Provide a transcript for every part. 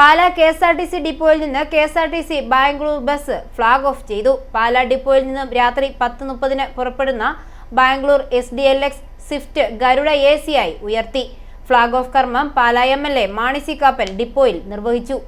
Pala K S R T C ഡിപ്പോയിൽ നിന്ന് K S R T C Bangalore bus flag off ചെയ്തു. പാലാ ഡിപ്പോയിൽ നിന്നും രാത്രി പത്ത് മുപ്പതിന് പുറപ്പെടുന്ന Bangalore S D L X swift Garuda A ആയി ഉയർത്തി. ഫ്ളാഗ് ഓഫ് കർമ്മം Pala M L A Mani C Kappan ഡിപ്പോയിൽ നിർവഹിച്ചു.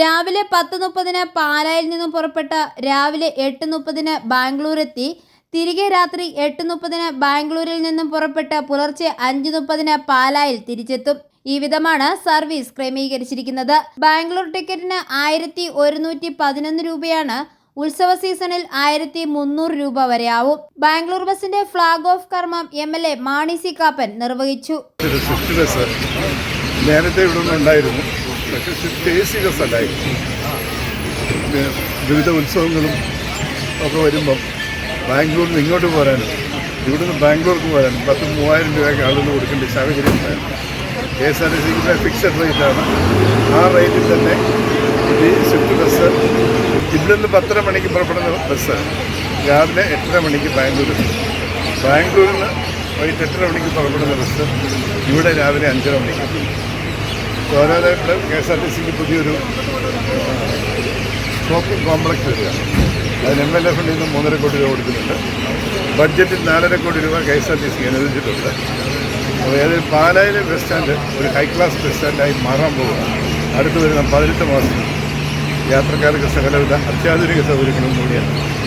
രാവിലെ പത്ത് മുപ്പതിന് പാലായിൽ നിന്നും പുറപ്പെട്ട രാവിലെ എട്ട് മുപ്പതിന് ബാംഗ്ലൂർ എത്തി തിരികെ രാത്രി എട്ട് മുപ്പതിന് ബാംഗ്ലൂരിൽ നിന്നും പുറപ്പെട്ട് പുലർച്ചെ അഞ്ച് മുപ്പതിന് പാലായിൽ തിരിച്ചെത്തും. ഈ വിധമാണ് സർവീസ് ക്രമീകരിച്ചിരിക്കുന്നത്. ബാംഗ്ലൂർ ടിക്കറ്റിന് ആയിരത്തി ഒരുന്നൂറ്റി പതിനൊന്ന് രൂപയാണ് ഉത്സവ സീസണിൽ ആയിരത്തി മുന്നൂറ് രൂപ ആവും ബാംഗ്ലൂർ ബസിന്റെ ഫ്ളാഗ് ഓഫ് കർമ്മം M L A Mani C Kappan നിർവഹിച്ചു. നേരത്തെ ഇവിടെ ഉണ്ടായിരുന്നു. വിവിധ ഉത്സവങ്ങളും ഒക്കെ വരുമ്പം ബാംഗ്ലൂരിൽ നിന്ന് ഇങ്ങോട്ട് പോരാനും ഇവിടുന്ന് ബാംഗ്ലൂർക്ക് പോരാനും പത്ത് മൂവായിരം രൂപയ്ക്ക് ആളുകൾ കൊടുക്കേണ്ട സാഹചര്യം ഉണ്ടായിരുന്നു. കെ എസ് ആർ ടി സിക്ക് ഫിക്സഡ് റേറ്റാണ് ആ റേറ്റിൽ തന്നെ ഈ സ്വിഫ്റ്റ് ബസ് ഇവിടുന്ന് പത്തര മണിക്ക് പുറപ്പെടുന്ന ബസ് രാവിലെ എട്ടര മണിക്ക് എത്തും. ബാംഗ്ലൂരിൽ നിന്ന് വൈകിട്ട് എട്ടര മണിക്ക് പുറപ്പെടുന്ന ബസ് ഇവിടെ രാവിലെ അഞ്ചര മണിക്ക് ഓരോരോ ഇവിടെ കെ എസ് ആർ ടി സിക്ക് പുതിയൊരു ഷോപ്പിംഗ് കോംപ്ലക്സ് വരികയാണ് അതിന് എം എൽ എ ഫണ്ടിൽ നിന്ന് മൂന്നര കോടി രൂപ കൊടുക്കുന്നുണ്ട്. ബഡ്ജറ്റിൽ നാലര കോടി രൂപ കെ എസ് ആർ ടി സിക്ക് അനുവദിച്ചിട്ടുണ്ട്. ഏതൊരു പാലായിലെ ബസ് സ്റ്റാൻഡ് ഒരു ഹൈ ക്ലാസ് ബസ് സ്റ്റാൻഡായി മാറാൻ പോവുകയാണ്. അടുത്ത് വരുന്ന പതിനെട്ട് മാസം യാത്രക്കാർക്ക് സകലവിധ അത്യാധുനിക സൗകര്യങ്ങളും കൂടിയ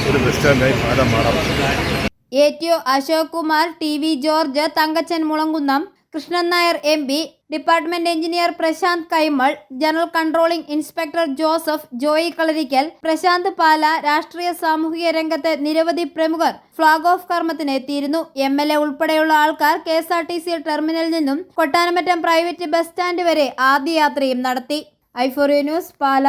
ഒരു ബസ് സ്റ്റാൻഡായി പാലം മാറാൻ A T O Ashok Kumar T V George Thankachan Mulankunnam Krishnan Nair M P department engineer Prashanth Kaimal general controlling inspector Joseph Joy Kalarickal Prashanth Pala രാഷ്ട്രീയ സാമൂഹിക രംഗത്തെ നിരവധി പ്രമുഖർ ഫ്ളാഗ് ഓഫ് കർമ്മത്തിന് എത്തിയിരുന്നു. എം എൽ എ ഉൾപ്പെടെയുള്ള ആൾക്കാർ K S R T C ടെർമിനലിൽ നിന്നും കൊട്ടാനമറ്റം പ്രൈവറ്റ് ബസ് സ്റ്റാൻഡ് വരെ ആദ്യയാത്രയും നടത്തി. ഐഫോറിയ ന്യൂസ് പാല.